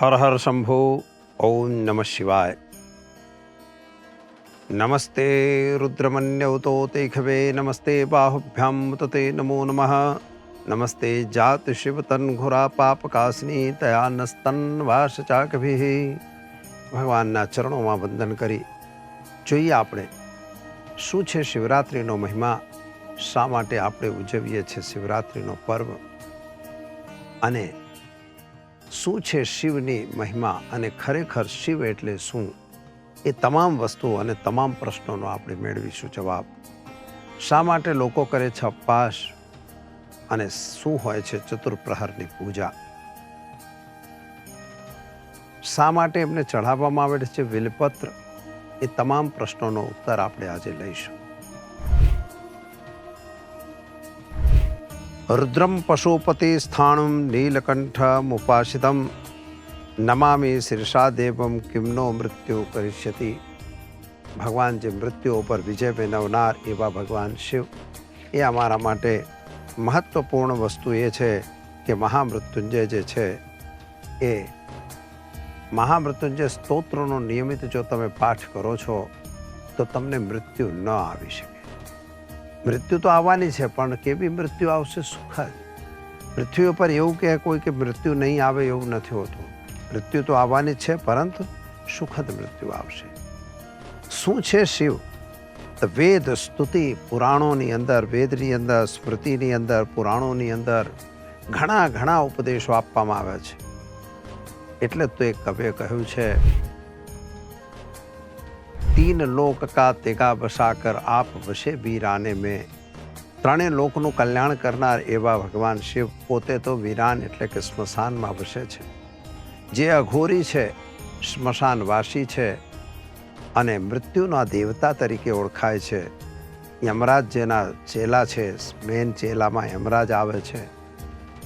હર હર શંભો ઓમ નમઃ શિવાય નમસ્તે રુદ્રમન્યવતો તે ખવે નમસ્તે બાહુભ્યામ તે નમો નમઃ નમસ્તે જાત શિવ તન ઘોરા પાપકાસની તયા નસ્તન વાસ ચાકભિ ભગવાનના ચરણોમાં વંદન કરી જોઈએ આપણે, શું છે શિવરાત્રિનો મહિમા? શા માટે આપણે ઉજવીએ છીએ શિવરાત્રિનો પર્વ? અને શું છે શિવની મહિમા અને ખરેખર શિવ એટલે શું? એ તમામ વસ્તુઓ અને તમામ પ્રશ્નોનો આપણે મેળવીશું જવાબ. શા માટે લોકો કરે છે અપવાસ? અને શું હોય છે ચતુર્પ્રહરની પૂજા? શા માટે એમને ચઢાવવામાં આવે છે વિલપત્ર? એ તમામ પ્રશ્નોનો ઉત્તર આપણે આજે લઈશું. રુદ્રમ પશુપતિ સ્થાણુમ નીલકંઠમુપાસિતમ નમામિ શીર્ષા દેવમ, કિમનો મૃત્યુ કરિષ્યતિ. ભગવાન જે મૃત્યુ ઉપર વિજય મેળવનાર એવા ભગવાન શિવ. એ અમારા માટે મહત્વપૂર્ણ વસ્તુ એ છે કે મહામૃત્યુંજય જે છે એ મહામૃત્યુંજય સ્તોત્રનો નિયમિત જો તમે પાઠ કરો છો, તો તમને મૃત્યુ ન આવી શકે. મૃત્યુ તો આવવાની છે, પણ કેવી મૃત્યુ આવશે સુખદ? પૃથ્વી ઉપર એવું કહે કોઈ કે મૃત્યુ નહીં આવે એવું નથી હોતું. મૃત્યુ તો આવવાની છે, પરંતુ સુખદ મૃત્યુ આવશે. શું છે શિવ? વેદ, સ્તુતિ, પુરાણોની અંદર, વેદની અંદર, સ્મૃતિની અંદર, પુરાણોની અંદર ઘણા ઘણા ઉપદેશો આપવામાં આવ્યા છે. એટલે જ તો એક કવિએ કહ્યું છે તીન લોક કા તેગા બસાકર આપ વશે વીરાને મેં ત્રણેય લોકનું કલ્યાણ કરનાર એવા ભગવાન શિવ પોતે તો વીરાન એટલે કે સ્મશાનમાં વસે છે જે અઘોરી છે સ્મશાનવાસી છે અને મૃત્યુના દેવતા તરીકે ઓળખાય છે યમરાજ જેના ચેલા છે મેન ચેલામાં યમરાજ આવે છે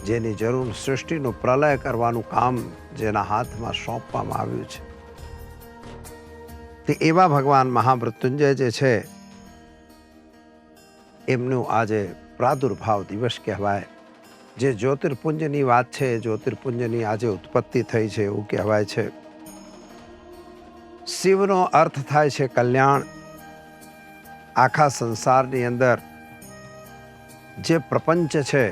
જેની જરૂર સૃષ્ટિનું પ્રલય કરવાનું કામ જેના હાથમાં સોંપવામાં આવ્યું છે તે એવા ભગવાન મહામૃત્યુંજય જે છે, એમનું આજે પ્રાદુર્ભાવ દિવસ કહેવાય. જે જ્યોતિર્પુંજની વાત છે જ્યોતિર્પુંજની આજે ઉત્પત્તિ થઈ છે એવું કહેવાય છે. શિવનો અર્થ થાય છે કલ્યાણ. આખા સંસારની અંદર જે પ્રપંચ છે,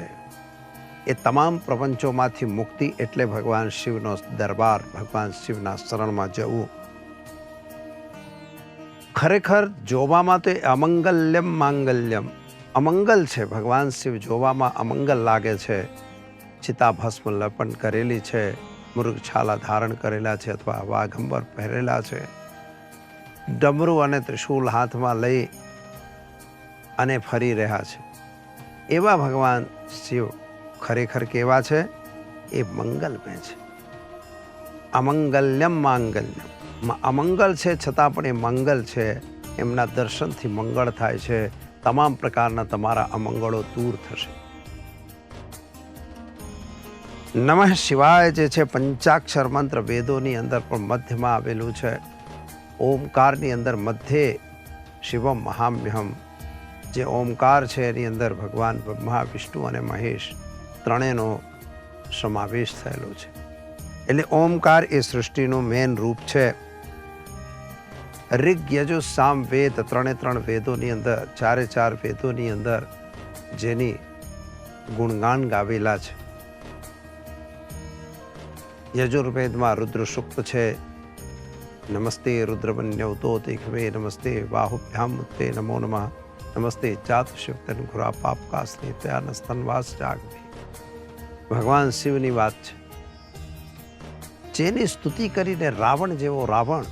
એ તમામ પ્રપંચોમાંથી મુક્તિ એટલે ભગવાન શિવનો દરબાર, ભગવાન શિવના શરણમાં જવું. ખરેખર જોવામાં તો અમંગલ્યમ માંગલ્યમ. અમંગલ છે, ભગવાન શિવ જોવામાં અમંગલ લાગે છે. ચિતા ભસ્મ લપન કરેલી છે, મૃગછાલા ધારણ કરેલા છે અથવા વાઘંબર પહેરેલા છે. ડમરું અને ત્રિશૂલ હાથમાં લઈ અને ફરી રહ્યા છે. એવા ભગવાન શિવ ખરેખર કેવા છે? એ મંગલમય છે. અમંગલ્યમ માંગલ્યમ. અમંગલ છે, છતાં પણ એ મંગલ છે. એમના દર્શનથી મંગળ થાય છે. તમામ પ્રકારના તમારા અમંગળો દૂર થશે. નમઃ શિવાય જે છે, પંચાક્ષર મંત્ર વેદોની અંદર પણ મધ્યમાં આવેલું છે. ઓમકારની અંદર મધ્યે શિવમ મહામ્યહમ. જે ઓમકાર છે, એની અંદર ભગવાન બ્રહ્મા વિષ્ણુ અને મહેશ ત્રણેયનો સમાવેશ થયેલો છે. એટલે ઓમકાર એ સૃષ્ટિનું મેન રૂપ છે. ઋગ યજુ સામ વેદ, ત્રણે ત્રણ વેદોની અંદર, ચારે ચાર વેદોની અંદર જેની ગુણગાન ગાવેલા છે. યજુર્વેદમાં રુદ્ર સુક્ત છે. નમસ્તે રુદ્રવન્યવતો તીખવે નમસ્તે બાહુભ્યામ તે નમો નમઃ, નમસ્તે જાત શિવતન ઘુરા પાપકાસની ત્યાન સ્તનવાસ જાગવે ભગવાન શિવની વાત છે. જેની સ્તુતિ કરીને રાવણ જેવો રાવણ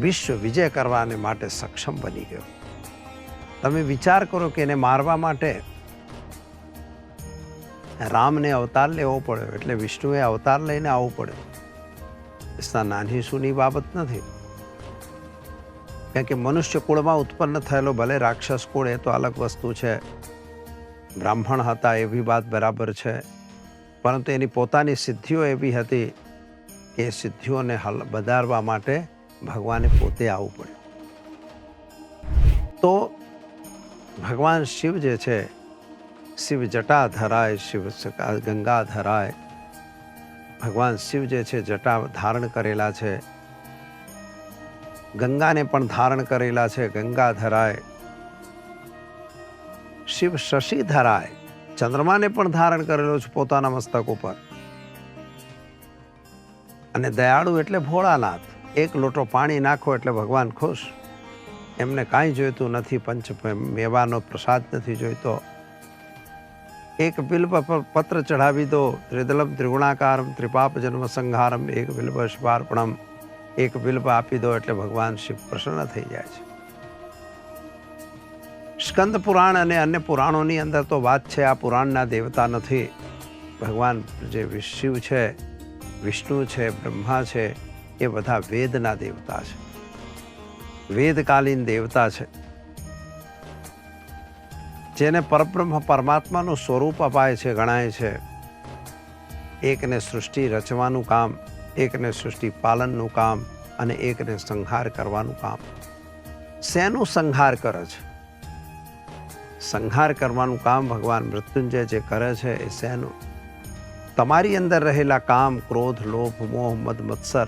વિશ્વ વિજય કરવાને માટે સક્ષમ બની ગયો. તમે વિચાર કરો કે એને મારવા માટે રામને અવતાર લેવો પડ્યો, એટલે વિષ્ણુએ અવતાર લઈને આવવું પડ્યો. નાની સૂની બાબત નથી. કારણ કે મનુષ્ય કુળમાં ઉત્પન્ન થયેલો ભલે રાક્ષસ કુળ, એ તો અલગ વસ્તુ છે. બ્રાહ્મણ હતા એવી વાત બરાબર છે. પરંતુ એની પોતાની સિદ્ધિઓ એવી હતી કે સિદ્ધિઓને હલ, વધારવા માટે ભગવાને પોતે આવવું પડ્યું. તો ભગવાન શિવ જે છે, શિવ જટા ધરાય શિવ ગંગા ધરાય ભગવાન શિવ જે છે, જટા ધારણ કરેલા છે. ગંગાને પણ ધારણ કરેલા છે ગંગા ધરાય શિવ શશી ધરાય ચંદ્રમાને પણ ધારણ કરેલો છે પોતાના મસ્તક ઉપર. અને દયાળુ એટલે ભોળાનાથ. એક લોટો પાણી નાખો એટલે ભગવાન ખુશ. એમને કાંઈ જોઈતું નથી, પંચ મેવાનો પ્રસાદ નથી જોઈતો. એક બિલ્બ પત્ર ચઢાવી દો, ત્રિદલમ ત્રિગુણાકારમ, ત્રિપાપ જન્મ સંહારમ, એક બિલ્બ શિવાર્પણમ, એક બિલ્બ આપી દો એટલે ભગવાન શિવ પ્રસન્ન થઈ જાય છે. સ્કંદ પુરાણ અને અન્ય પુરાણોની અંદર તો વાત છે, આ પુરાણના દેવતા નથી. ભગવાન જે શિવ છે, વિષ્ણુ છે, બ્રહ્મા છે એ બધા વેદના દેવતા છે. વેદકાલીન દેવતા છે. જેને પરબ્રહ્મ પરમાત્માનું સ્વરૂપ અપાય છે, ગણાય છે. એકને સૃષ્ટિ રચવાનું કામ, એકને સૃષ્ટિ પાલનનું કામ અને એકને સંહાર કરવાનું કામ. શેનું સંહાર કરે છે? સંહાર કરવાનું કામ ભગવાન મૃત્યુંજય જે કરે છે એ શેનું? તમારી અંદર રહેલા કામ, ક્રોધ, લોભ, મોહ, મદ, મત્સર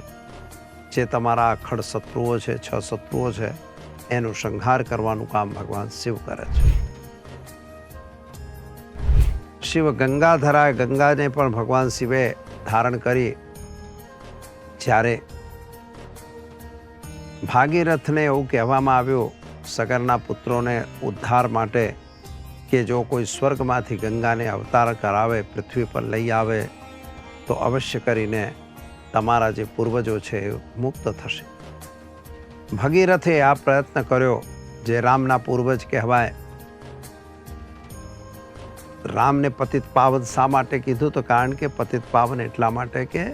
જે તમારા અખંડ શત્રુઓ છે, છ શત્રુઓ છે, એનું સંહાર કરવાનું કામ ભગવાન શિવ કરે છે. શિવ ગંગાધરા ગંગાને પણ ભગવાન શિવે ધારણ કરી. જ્યારે ભાગીરથને એવું કહેવામાં આવ્યું, સગરના પુત્રોને ઉદ્ધાર માટે કે જો કોઈ સ્વર્ગમાંથી ગંગાને અવતાર કરાવે, પૃથ્વી પર લઈ આવે, તો અવશ્ય કરીને તમારા જે પૂર્વજો છે એ મુક્ત થશે. ભગીરથે આ પ્રયત્ન કર્યો જે રામના પૂર્વજ કહેવાય. રામને પતિત પાવન શા માટે કીધું? તો કારણ કે પતિત પાવન એટલા માટે કે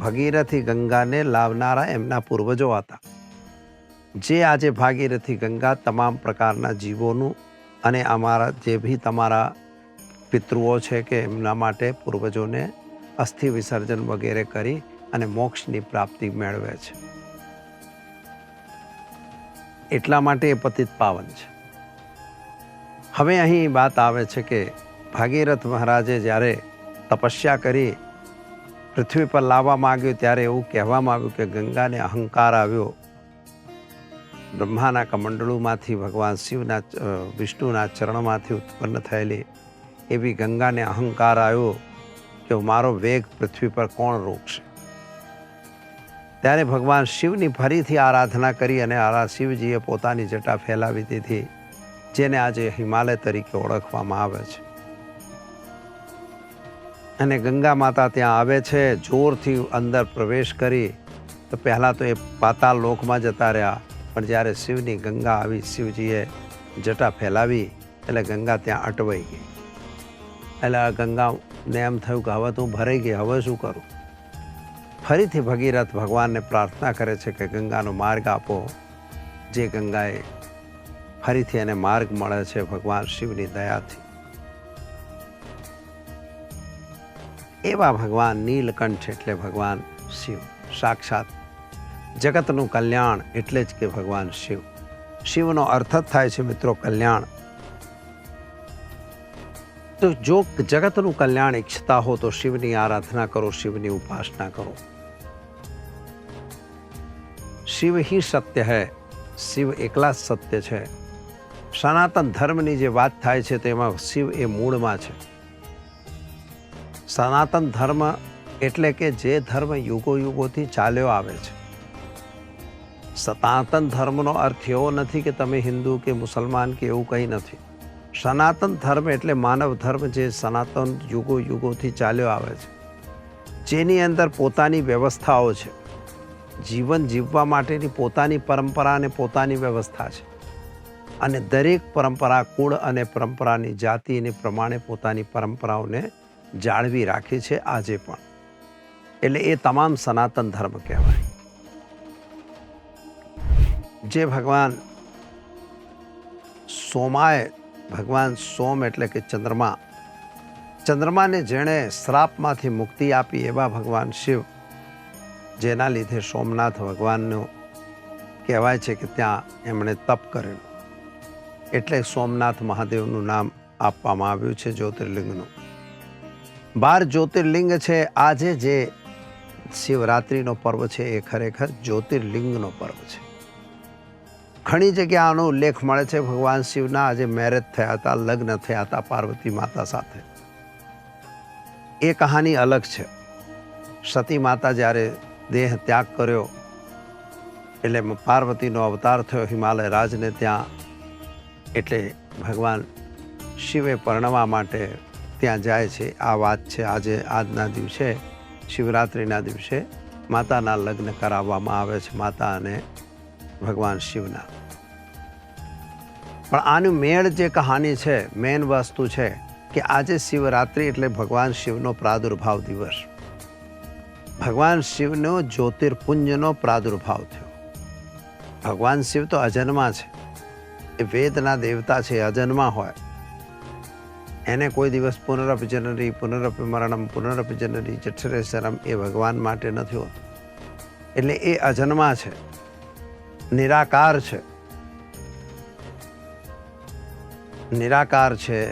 ભગીરથી ગંગાને લાવનારા એમના પૂર્વજો હતા. જે આજે ભાગીરથી ગંગા તમામ પ્રકારના જીવોનું અને અમારા જે બી તમારા પિતૃઓ છે કે એમના માટે પૂર્વજોને અસ્થિ વિસર્જન વગેરે કરી અને મોક્ષની પ્રાપ્તિ મેળવે છે. એટલા માટે એ પતિત પાવન છે. હવે અહીં વાત આવે છે કે ભાગીરથ મહારાજે જ્યારે તપસ્યા કરી, પૃથ્વી પર લાવવા માંગ્યું ત્યારે એવું કહેવામાં આવ્યું કે ગંગાને અહંકાર આવ્યો. બ્રહ્માના કમંડળુમાંથી ભગવાન શિવના વિષ્ણુના ચરણમાંથી ઉત્પન્ન થયેલી એવી ગંગાને અહંકાર આવ્યો. કે મારો વેગ પૃથ્વી પર કોણ રોકશે? ત્યારે ભગવાન શિવની ફરીથી આરાધના કરી અને આરા શિવજીએ પોતાની જટા ફેલાવી દીધી, જેને આજે હિમાલય તરીકે ઓળખવામાં આવે છે. અને ગંગા માતા ત્યાં આવે છે, જોરથી અંદર પ્રવેશ કરી. તો પહેલાં તો એ પાતાળ લોકમાં જતા રહ્યા, પણ જ્યારે શિવની ગંગા આવી, શિવજીએ જટા ફેલાવી, એટલે ગંગા ત્યાં અટવાઈ ગઈ. એટલે આ ગંગાને એમ થયું કે હવે તું ભરાઈ ગઈ, હવે શું કરું? ફરીથી ભગીરથ ભગવાનને પ્રાર્થના કરે છે કે ગંગાનો માર્ગ આપો. જે ગંગાએ ફરીથી એને માર્ગ મળે છે ભગવાન શિવની દયાથી. એવા ભગવાન નીલકંઠ એટલે ભગવાન શિવ. સાક્ષાત જગતનું કલ્યાણ એટલે જ કે ભગવાન શિવ. શિવનો અર્થ જ થાય છે મિત્રો કલ્યાણ. તો જો જગતનું કલ્યાણ ઈચ્છતા હો તો શિવની આરાધના કરો, શિવની ઉપાસના કરો. શિવ હિ સત્ય હૈ, શિવ એકલા સત્ય છે. સનાતન ધર્મની જે વાત થાય છે તેમાં શિવ એ મૂળમાં છે. સનાતન ધર્મ એટલે કે જે ધર્મ યુગો યુગોથી ચાલ્યો આવે છે. સનાતન ધર્મનો અર્થ એવો નથી કે તમે હિન્દુ કે મુસલમાન કે એવું કંઈ નથી. સનાતન ધર્મ એટલે માનવ ધર્મ જે સનાતન યુગો યુગોથી ચાલ્યો આવે છે. જેની અંદર પોતાની વ્યવસ્થાઓ છે. જીવન જીવવા માટેની પોતાની પરંપરા અને પોતાની વ્યવસ્થા છે. અને દરેક પરંપરા કુળ અને પરંપરાની જાતિને પ્રમાણે પોતાની પરંપરાઓને જાળવી રાખી છે આજે પણ. એટલે એ તમામ સનાતન ધર્મ કહેવાય. જે ભગવાન સોમાએ, ભગવાન સોમ એટલે કે ચંદ્રમા, ચંદ્રમાને જેણે શ્રાપમાંથી મુક્તિ આપી એવા ભગવાન શિવ જેના લીધે સોમનાથ ભગવાનનું કહેવાય છે કે ત્યાં એમણે તપ કરેલું. એટલે સોમનાથ મહાદેવનું નામ આપવામાં આવ્યું છે જ્યોતિર્લિંગનું. બાર જ્યોતિર્લિંગ છે, આજે જે શિવરાત્રિનો પર્વ છે એ ખરેખર જ્યોતિર્લિંગનો પર્વ છે. ઘણી જગ્યા આનો ઉલ્લેખ મળે છે, ભગવાન શિવના આજે મેરેજ થયા હતા, લગ્ન થયા હતા પાર્વતી માતા સાથે. એ કહાની અલગ છે. સતી માતા જ્યારે દેહ ત્યાગ કર્યો. એટલે પાર્વતીનો અવતાર થયો હિમાલય રાજને ત્યાં. એટલે ભગવાન શિવે પરણવા માટે ત્યાં જાય છે. આ વાત છે આજે આજના દિવસે, શિવરાત્રિના દિવસે માતાના લગ્ન કરાવવામાં આવે છે માતા અને ભગવાન શિવના. પણ આનું મેળ જે કહાની છે મેન વસ્તુ છે કે આજે શિવરાત્રિ એટલે ભગવાન શિવનો પ્રાદુર્ભાવ દિવસ. ભગવાન શિવનો જ્યોતિર્પુંજનો પ્રાદુર્ભાવ થયો. ભગવાન શિવ તો અજન્મા છે. એ વેદના દેવતા છે અજન્મા હોય. એને કોઈ દિવસ પુનરપજનરી પુનરપમરણમ પુનરપજનરી જઠરે શરમ એ ભગવાન માટે નથી હોતું. એટલે એ અજન્મા છે. નિરાકાર છે. નિરાકાર છે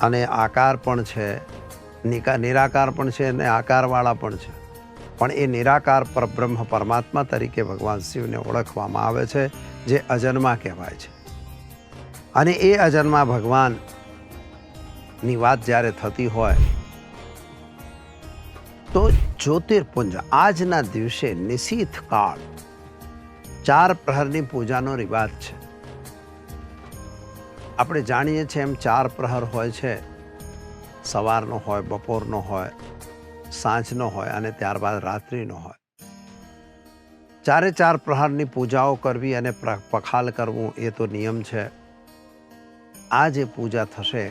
અને આકાર પણ છે. નિકા, નિરાકાર પણ છે અને આકારવાળા પણ છે. પણ એ નિરાકાર પરબ્રહ્મ પરમાત્મા તરીકે ભગવાન શિવને ઓળખવામાં આવે છે, જે અજન્મા કહેવાય છે. અને એ અજન્મા ભગવાનની વાત જ્યારે થતી હોય, તો જ્યોતિર્પુંજ આજના દિવસે નિશીથ કાળ, ચાર પ્રહરની પૂજાનો રિવાજ છે. આપણે જાણીએ છીએ એમ ચાર પ્રહર હોય છે. સવારનો હોય, બપોરનો હોય સાંજનો હોય અને ત્યારબાદ રાત્રિનો હોય. ચારે ચાર પ્રહારની પૂજાઓ કરવી અને પખાલ કરવું એ તો નિયમ છે. આ જે પૂજા થશે,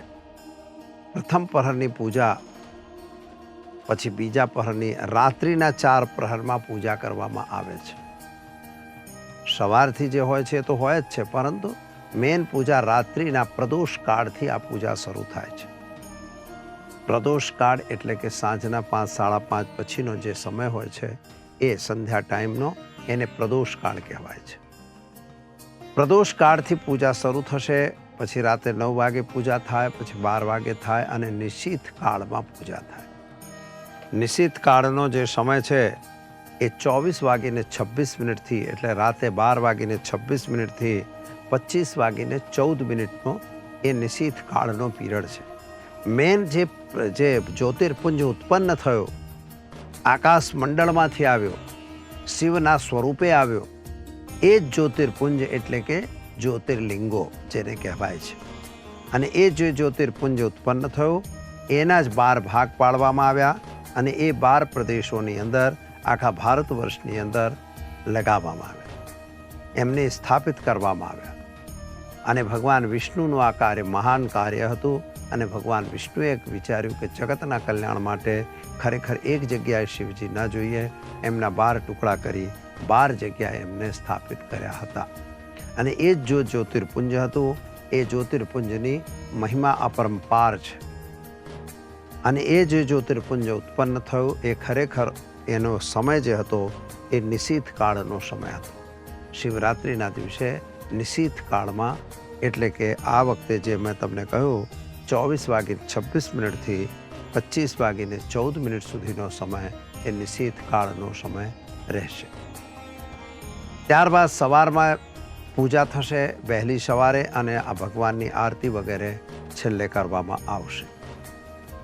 પ્રથમ પ્રહરની પૂજા, પછી બીજા પ્રહરની, રાત્રિના ચાર પ્રહરમાં પૂજા કરવામાં આવે છે. સવારથી જે હોય છે એ તો હોય જ છે, પરંતુ મેન પૂજા રાત્રિના પ્રદોષ કાળથી આ પૂજા શરૂ થાય છે. પ્રદોષ કાળ એટલે કે સાંજના પાંચ, સાડા પાંચ પછીનો જે સમય હોય છે, એ સંધ્યા ટાઈમનો એને પ્રદોષ કાળ કહેવાય છે. પ્રદોષ કાળથી પૂજા શરૂ થશે, પછી રાતે નવ વાગે પૂજા થાય, પછી બાર વાગે થાય અને નિશ્ચિત કાળમાં પૂજા થાય. નિશ્ચિત કાળનો જે સમય છે, એ ચોવીસ વાગીને છવ્વીસ મિનિટથી એટલે રાતે બાર વાગીને છવ્વીસ મિનિટથી પચીસ વાગીને ચૌદ મિનિટનો એ નિશ્ચિત કાળનો પીરિયડ છે. મેન જે જે જ્યોતિર્પુંજ ઉત્પન્ન થયો, આકાશ મંડળમાંથી આવ્યો, શિવના સ્વરૂપે આવ્યો, એ જ જ્યોતિર્પુંજ એટલે કે જ્યોતિર્લિંગો જેને કહેવાય છે. અને એ જે જ્યોતિર્પુંજ ઉત્પન્ન થયો, એના જ બાર ભાગ પાડવામાં આવ્યા અને એ બાર પ્રદેશોની અંદર, આખા ભારત વર્ષની અંદર લગાવવામાં આવ્યા. એમને સ્થાપિત કરવામાં આવ્યા. અને ભગવાન વિષ્ણુનું આ કાર્ય મહાન કાર્ય હતું. અને ભગવાન વિષ્ણુએ વિચાર્યું કે જગતના કલ્યાણ માટે ખરેખર એક જગ્યાએ શિવજી ન જોઈએ, એમના બાર ટુકડા કરી બાર જગ્યાએ એમને સ્થાપિત કર્યા હતા. અને એ જ જો જ્યોતિર્પુંજ હતું, એ જ્યોતિર્પુંજની મહિમા અપરંપાર છે. અને એ જે જ્યોતિર્પુંજ ઉત્પન્ન થયું, એ ખરેખર એનો સમય જે હતો, એ નિશીથ કાળનો સમય હતો. શિવરાત્રિના દિવસે નિશીથ કાળમાં, એટલે કે આ વખતે જે મેં તમને કહ્યું ચોવીસ વાગીને છવ્વીસ મિનિટથી પચીસ વાગીને ચૌદ મિનિટ સુધીનો સમય એ નિશીથ કાળનો સમય રહેશે. ત્યારબાદ સવારમાં પૂજા થશે, વહેલી સવારે અને આ ભગવાનની આરતી વગેરે છેલ્લે કરવામાં આવશે.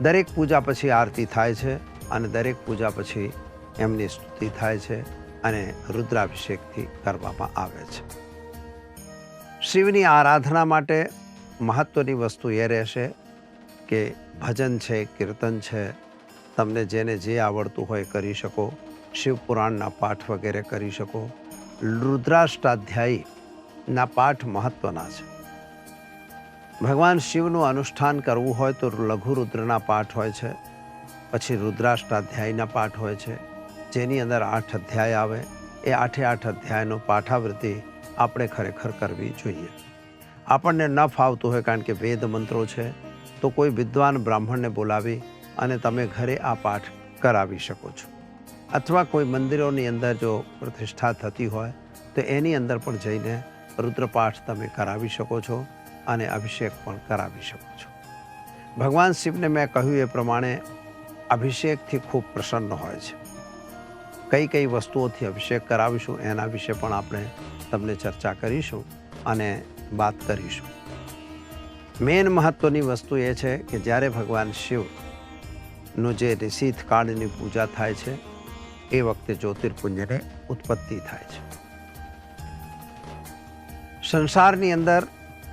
દરેક પૂજા પછી આરતી થાય છે અને દરેક પૂજા પછી એમની સ્તુતિ થાય છે અને રુદ્રાભિષેકથી કરવામાં આવે છે. શિવની આરાધના માટે મહત્વની વસ્તુ એ રહેશે કે ભજન છે, કીર્તન છે, તમને જેને જે આવડતું હોય કરી શકો. શિવપુરાણના પાઠ વગેરે કરી શકો. રુદ્રાષ્ટાધ્યાયીના પાઠ મહત્ત્વના છે. ભગવાન શિવનું અનુષ્ઠાન કરવું હોય તો લઘુ રુદ્રના પાઠ હોય છે. પછી રુદ્રાષ્ટાધ્યાયના પાઠ હોય છે. જેની અંદર આઠ અધ્યાય આવે. એ આઠે આઠ અધ્યાયનો પાઠાવૃત્તિ આપણે ખરેખર કરવી જોઈએ. આપણને ન ફાવતું હોય કારણ કે વેદ મંત્રો છે, તો કોઈ વિદ્વાન બ્રાહ્મણને બોલાવી અને તમે ઘરે આ પાઠ કરાવી શકો છો. અથવા કોઈ મંદિરોની અંદર જો પ્રતિષ્ઠા થતી હોય, તો એની અંદર પણ જઈને રુદ્રપાઠ તમે કરાવી શકો છો અને અભિષેક પણ કરાવી શકો છો. ભગવાન શિવને મેં કહ્યું એ પ્રમાણે અભિષેકથી ખૂબ પ્રસન્ન હોય છે. કઈ કઈ વસ્તુઓથી અભિષેક કરાવીશું એના વિશે પણ આપણે તમને ચર્ચા કરીશું અને વાત કરીશું. મેન મહત્ત્વની વસ્તુ એ છે કે જ્યારે ભગવાન શિવનું જે રિષિત કાળની પૂજા થાય છે, એ વખતે જ્યોતિર્પુંજને ઉત્પત્તિ થાય છે. સંસારની અંદર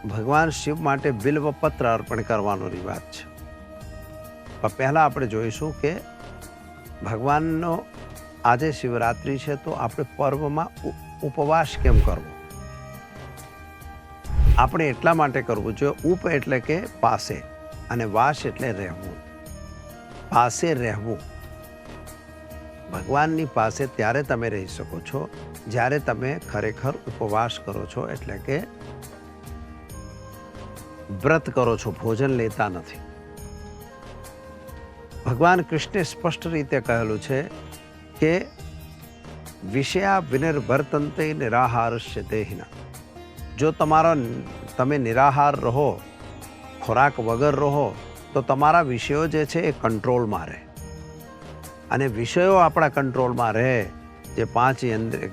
ભગવાન શિવ માટે બિલ્વપત્ર અર્પણ કરવાનો રિવાજ છે. પણ પહેલાં આપણે જોઈશું કે ભગવાનનો આજે શિવરાત્રિ છે તો આપણે પર્વમાં ઉપવાસ કેમ કરવો? આપણે એટલા માટે કરવું જોઈએ, ઉપ એટલે કે પાસે અને વાસ એટલે રહેવું. પાસે રહેવું. ભગવાનની પાસે ત્યારે તમે રહી શકો છો, જ્યારે તમે ખરેખર ઉપવાસ કરો છો, એટલે કે વ્રત કરો છો, ભોજન લેતા નથી. ભગવાન કૃષ્ણે સ્પષ્ટ રીતે કહેલું છે કે વિષયા વિનિર્ભર્તંતે નિરાહારસ્ય દેહિના. જો તમારો તમે નિરાહાર રહો, ખોરાક વગર રહો, તો તમારા વિષયો જે છે એ કંટ્રોલમાં રહે. અને વિષયો આપણા કંટ્રોલમાં રહે, જે પાંચ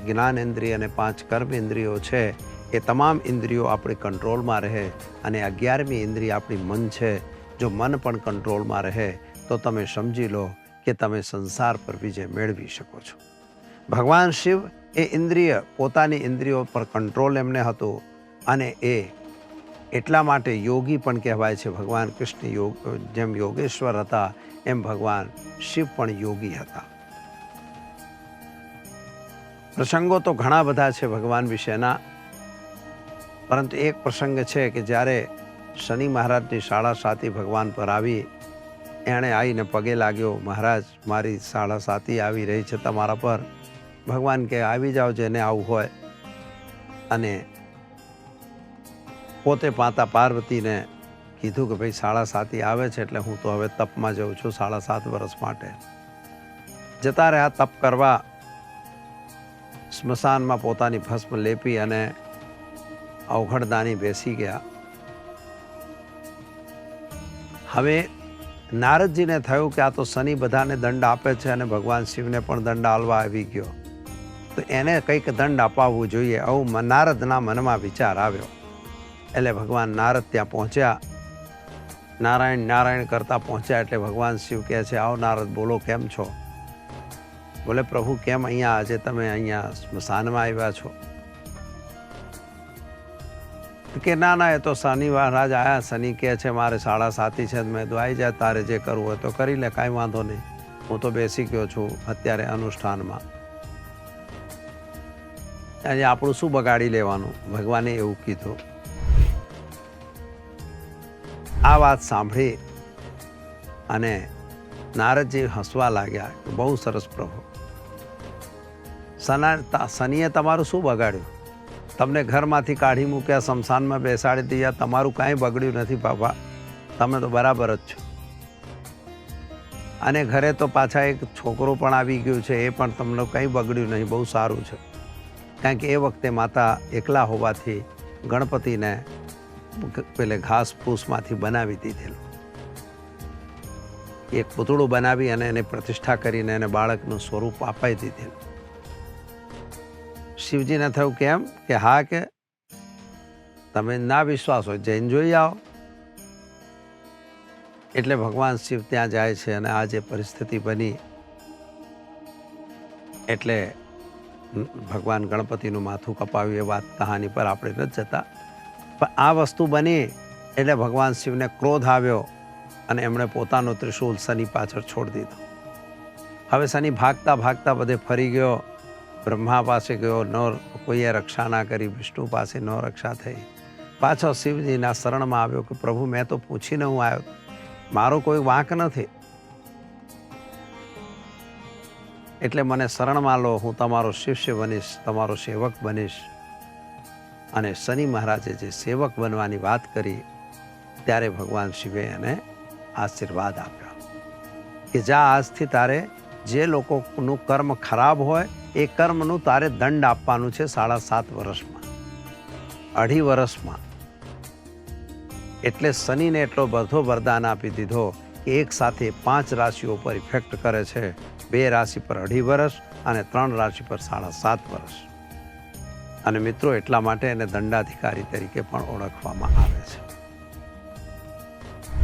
જ્ઞાન ઇન્દ્રિય અને પાંચ કર્મ ઇન્દ્રિયો છે, એ તમામ ઇન્દ્રિયો આપણી કંટ્રોલમાં રહે અને અગિયારમી ઇન્દ્રિય આપણી મન છે, જો મન પણ કંટ્રોલમાં રહે, તો તમે સમજી લો કે તમે સંસાર પર વિજય મેળવી શકો છો. ભગવાન શિવ એ ઇન્દ્રિય, પોતાની ઇન્દ્રિયો પર કંટ્રોલ એમને હતો અને એ એટલા માટે યોગી પણ કહેવાય છે. ભગવાન કૃષ્ણ યોગ, જેમ યોગેશ્વર હતા, એમ ભગવાન શિવ પણ યોગી હતા. પ્રસંગો તો ઘણા બધા છે ભગવાન વિશેના, પરંતુ એક પ્રસંગ છે કે જ્યારે શનિ મહારાજની શાળા સાથી ભગવાન પર આવી, એણે આવીને પગે લાગ્યો, મહારાજ, મારી શાળા સાથી આવી રહી છે તમારા પર. ભગવાન કે, આવી જાઓ જેને આવું હોય. અને પોતે પાતા પાર્વતીને કીધું કે ભાઈ સાડા સાતી આવે છે એટલે હું તો હવે તપમાં જઉં છું સાડા સાત વર્ષ માટે. જતા રહ્યા તપ કરવા, સ્મશાનમાં પોતાની ભસ્મ લેપી અને અવઘડદાની બેસી ગયા. હવે નારદજીને થયું કે આ તો શનિ બધાને દંડ આપે છે અને ભગવાન શિવને પણ દંડ આલવા આવી ગયો. તો એને કંઈક દંડ અપાવવું જોઈએ આવું નારદના મનમાં વિચાર આવ્યો. એટલે ભગવાન નારદ ત્યાં પહોંચ્યા. નારાયણ નારાયણ કરતા પહોંચ્યા એટલે ભગવાન શિવ કહે છે, આવો નારદ, બોલો, કેમ છો? બોલે, પ્રભુ, કેમ અહીંયા આજે તમે અહીંયા સ્મશાનમાં આવ્યા છો? કે, ના ના, એ તો શનિ મહારાજ આવ્યા શનિ કહે છે, મારે સાડા સાતી છે, મેં આવી જાય તારે જે કરવું હોય તો કરી લે, કાંઈ વાંધો નહીં. હું તો બેસી ગયો છું અત્યારે અનુષ્ઠાનમાં. આજે આપણું શું બગાડી લેવાનું? ભગવાને એવું કીધું. આ વાત સાંભળી અને નારદજી હસવા લાગ્યા બહુ સરસ પ્રભુ. સના શનિએ તમારું શું બગાડ્યું? તમને ઘરમાંથી કાઢી મૂક્યા, શમશાનમાં બેસાડી દીધા તમારું કાંઈ બગડ્યું નથી બાપા. તમે તો બરાબર જ છો. અને ઘરે તો પાછા એક છોકરો પણ આવી ગયો છે, એ પણ તમને કંઈ બગડ્યું નહીં, બહુ સારું છે. કારણ કે એ વખતે માતા એકલા હોવાથી ગણપતિને પેલે ઘાસ ફૂસમાંથી બનાવી દીધેલું. એક પૂતળું બનાવી અને એને પ્રતિષ્ઠા કરીને એને બાળકનું સ્વરૂપ અપાઈ દીધેલું. શિવજીને થયું કેમ કે હા કે તમે ના વિશ્વાસ હોય જૈન જોઈ આવો. એટલે ભગવાન શિવ ત્યાં જાય છે અને આ જે પરિસ્થિતિ બની, એટલે ભગવાન ગણપતિનું માથું કપાવ્યું એ વાત કહાની પર આપણે નથી જતા. પણ આ વસ્તુ બની એટલે ભગવાન શિવને ક્રોધ આવ્યો અને એમણે પોતાનો ત્રિશૂલ શનિ પાછળ છોડી દીધો. હવે શનિ ભાગતા ભાગતા બધે ફરી ગયો, બ્રહ્મા પાસે ગયો, ન કોઈએ રક્ષા ના કરી, વિષ્ણુ પાસે ન રક્ષા થઈ. પાછો શિવજીના શરણમાં આવ્યો કે, પ્રભુ, મેં તો પૂછીને હું આવ્યો. મારો કોઈ વાંક નથી. એટલે મને શરણમાં લો, હું તમારો શિષ્ય બનીશ, તમારો સેવક બનીશ. અને શનિ મહારાજે જે સેવક બનવાની વાત કરી, ત્યારે ભગવાન શિવે એને આશીર્વાદ આપ્યા કે જા આજથી તારે જે લોકોનું કર્મ ખરાબ હોય, એ કર્મનું તારે દંડ આપવાનું છે સાડા સાત વર્ષમાં, અઢી વર્ષમાં. એટલે શનિને એટલો બધો વરદાન આપી દીધો કે એક સાથે પાંચ રાશિઓ પર ઇફેક્ટ કરે છે. બે રાશિ પર અઢી વર્ષ અને ત્રણ રાશિ પર સાડા સાત વર્ષ. અને મિત્રો એટલા માટે એને દંડાધિકારી તરીકે પણ ઓળખવામાં આવે છે.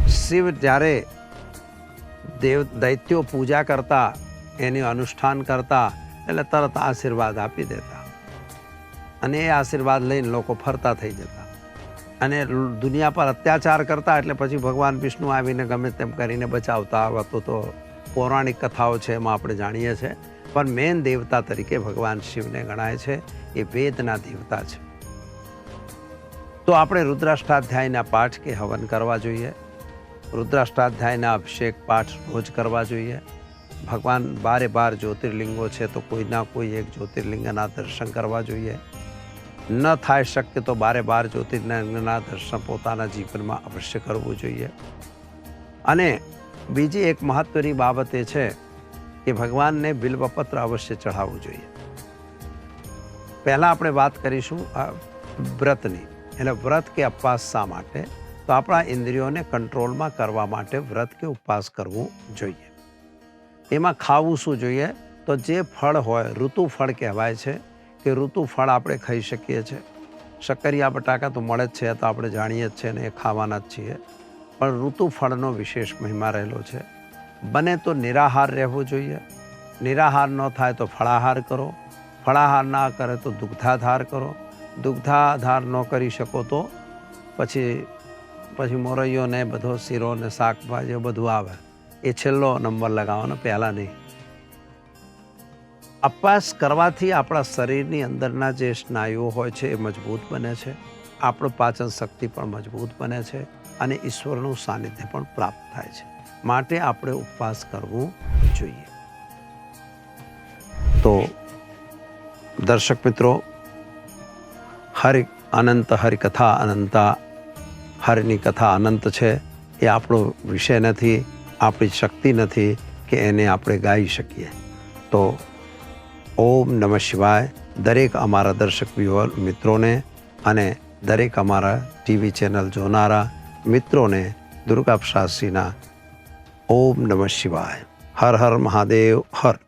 શિવ જ્યારે દેવ દૈત્યો પૂજા કરતા, એની અનુષ્ઠાન કરતા, એટલે તરત આશીર્વાદ આપી દેતા. અને એ આશીર્વાદ લઈને લોકો ફરતા થઈ જતા. અને દુનિયા પર અત્યાચાર કરતા એટલે પછી ભગવાન વિષ્ણુ આવીને ગમે તેમ કરીને બચાવતા. આ તો પૌરાણિક કથાઓ છે એમાં આપણે જાણીએ છીએ. પણ મેન દેવતા તરીકે ભગવાન શિવને ગણાય છે. એ વેદના દેવતા છે. તો આપણે રુદ્રાષ્ટાધ્યાયના પાઠ કે હવન કરવા જોઈએ. રુદ્રાષ્ટાધ્યાયના અભિષેક પાઠ રોજ કરવા જોઈએ. ભગવાન બારે બાર જ્યોતિર્લિંગો છે તો કોઈના કોઈ એક જ્યોતિર્લિંગના દર્શન કરવા જોઈએ. ન થાય શક્ય તો બારે બાર જ્યોતિર્લિંગના દર્શન પોતાના જીવનમાં અવશ્ય કરવું જોઈએ. અને બીજી એક મહત્ત્વની બાબત એ છે કે ભગવાનને બિલ્વપત્ર અવશ્ય ચઢાવવું જોઈએ. પહેલાં આપણે વાત કરીશું વ્રતની. એટલે વ્રત કે ઉપવાસ શા માટે? તો આપણા ઇન્દ્રિયોને કંટ્રોલમાં કરવા માટે વ્રત કે ઉપવાસ કરવું જોઈએ. એમાં ખાવું શું જોઈએ? તો જે ફળ હોય, ઋતુ ફળ કહેવાય છે કે ઋતુ ફળ આપણે ખાઈ શકીએ છીએ. શક્કરિયા, બટાકા તો મળે જ છે તો આપણે જાણીએ જ છીએ ને એ ખાવાના જ છીએ. પણ ઋતુ ફળનો વિશેષ મહિમા રહેલો છે. બને તો નિરાહાર રહેવું જોઈએ. નિરાહાર ન થાય તો ફળાહાર કરો. ફળાહાર ના કરે તો દુગ્ધાધાર કરો. દુગ્ધાધાર ન કરી શકો તો પછી પછી મોરૈયો ને બધો શીરો ને શાકભાજીઓ બધું આવે. એ છેલ્લો નંબર લગાવવાનો, પહેલાં નહીં. અપવાસ કરવાથી આપણા શરીરની અંદરના જે સ્નાયુઓ હોય છે એ મજબૂત બને છે. આપણું પાચન શક્તિ પણ મજબૂત બને છે. અને ઈશ્વરનું સાનિધ્ય પણ પ્રાપ્ત થાય છે. માટે આપણે ઉપવાસ કરવું જોઈએ. તો દર્શક મિત્રો, હરિ અનંત હરિકથા અનંતા, હરિની કથા અનંત છે, એ આપણો વિષય નથી, આપણી શક્તિ નથી કે એને આપણે ગાઈ શકીએ. તો ઓમ નમઃ શિવાય, દરેક અમારા દર્શક મિત્રોને અને દરેક અમારા ટીવી ચેનલ જોનારા મિત્રોને દુર્ગા ઓમ નમઃ શિવાય. હર હર મહાદેવ હર.